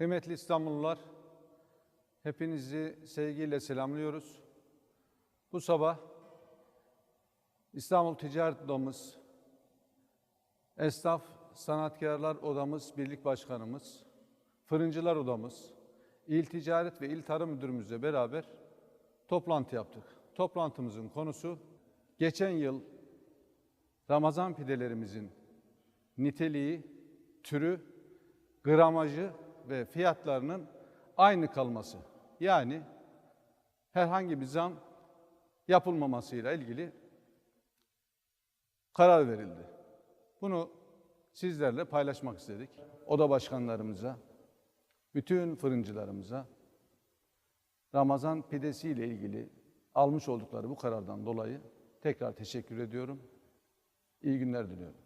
Kıymetli İstanbullular, hepinizi sevgiyle selamlıyoruz. Bu sabah İstanbul Ticaret Odamız, Esnaf Sanatkarlar Odamız Birlik Başkanımız, Fırıncılar Odamız, İl Ticaret ve İl Tarım Müdürümüzle beraber toplantı yaptık. Toplantımızın konusu geçen yıl Ramazan pidelerimizin niteliği, türü, gramajı ve fiyatlarının aynı kalması. Yani herhangi bir zam yapılmamasıyla ilgili karar verildi. Bunu sizlerle paylaşmak istedik. Oda başkanlarımıza, bütün fırıncılarımıza Ramazan pidesi ile ilgili almış oldukları bu karardan dolayı tekrar teşekkür ediyorum. İyi günler diliyorum.